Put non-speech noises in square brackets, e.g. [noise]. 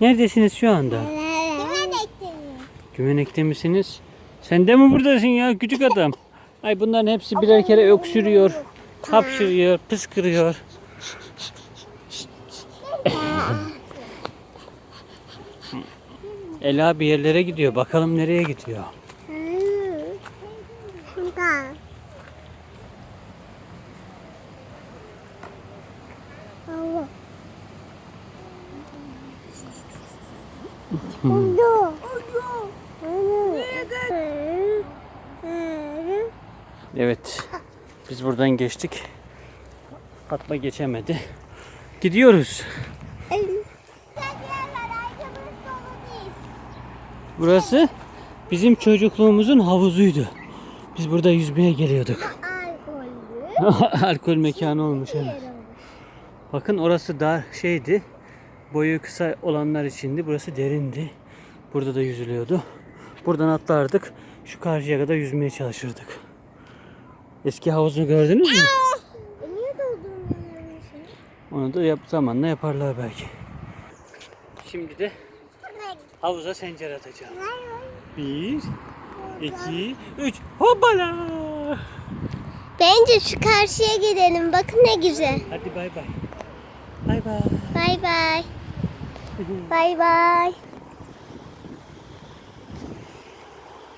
Neredesiniz şu anda? Güvenekte misiniz? Sen de mi buradasın ya küçük adam? Ay bunların hepsi birer kere öksürüyor, hapşırıyor, pıskırıyor. [coughs] Ela bir yerlere gidiyor. Bakalım nereye gidiyor. Oldu. Evet. Biz buradan geçtik. Fatma geçemedi. Gidiyoruz. Burası bizim çocukluğumuzun havuzuydu. Biz burada yüzmeye geliyorduk. [laughs] Alkol mekanı olmuş evet. Bakın orası dar şeydi. Boyu kısa olanlar içindi. Burası derindi. Burada da yüzülüyordu. Buradan atlardık. Şu karşıya kadar yüzmeye çalışırdık. Eski havuzunu gördünüz mü? E niye? Onu da yap, zamanla yaparlar belki. Şimdi de havuza sencere atacağım. Bir, iki, üç. Hoppala! Bence şu karşıya gidelim. Bakın ne güzel. Hadi bay bay. Bay bay. Bay bay. Bay bay.